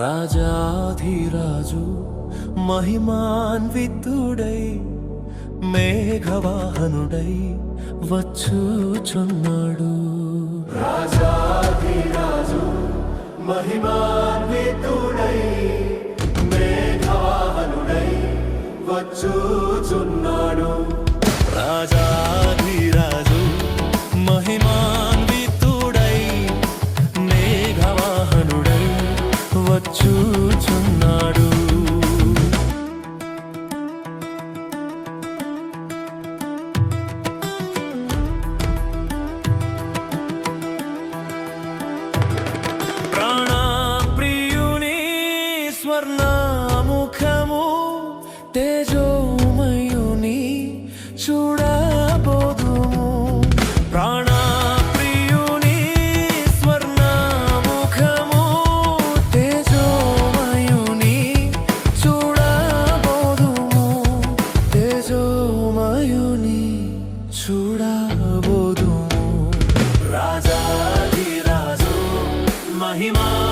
రాజాధిరాజు మహిమాన్వితుడై మేఘవాహనుడై వచ్చుచున్నాడు. రాజాధిరాజు మహిమాన్వితుడై మేఘవాహనుడై వచ్చుచున్నాడు. రాజాధిరాజు స్వర్ణముఖము తేజోమయుని చూడబోదుము. ప్రాణ చూడబోదు రాజాది రాజు మహిమా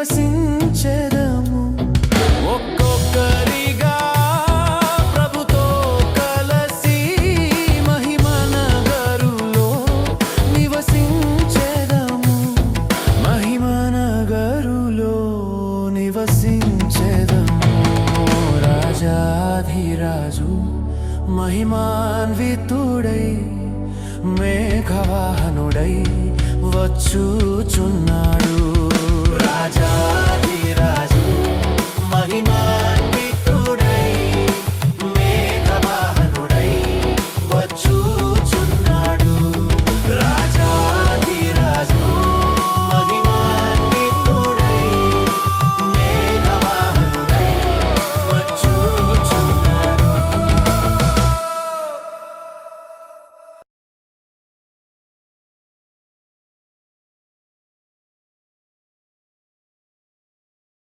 నివసించెదము ఒక్కొక్కరిగా ప్రభుతో కలసి మహిమనగరులో నివసించెదము మహిమనగరులో నివసించెదము రాజాధిరాజు మహిమాన్వితుడై మేఘవాహనుడై వచ్చుచున్నాడు.